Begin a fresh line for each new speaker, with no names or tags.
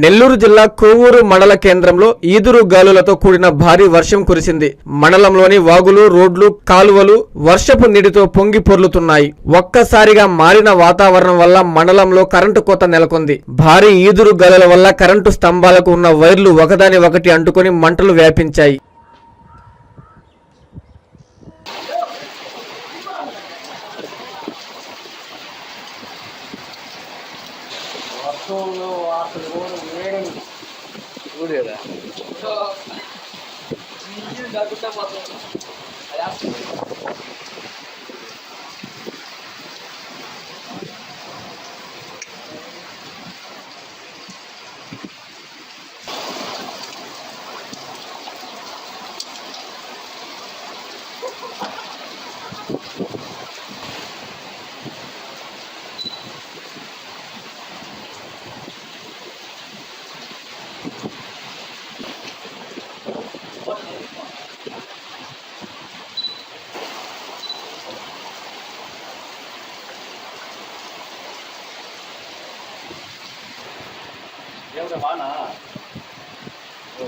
నెల్లూరు జిల్లా కోవూరు మండల కేంద్రంలో ఈదురు గాలులతో కూడిన భారీ వర్షం కురిసింది. మండలంలోని వాగులు రోడ్లు కాలువలు వర్షపు నీటితో పొంగి పొర్లుతున్నాయి. ఒక్కసారిగా మారిన వాతావరణం వల్ల మండలంలో కరెంటు కోత నెలకొంది. భారీ ఈదురు గాలుల వల్ల కరెంటు స్తంభాలకు ఉన్న వైర్లు ఒకదాని ఒకటి అంటుకొని మంటలు వ్యాపించాయి.
వర్షంలో అసలు కూడా వేయడం
ఊరేదా ఎవరు వానా ఓ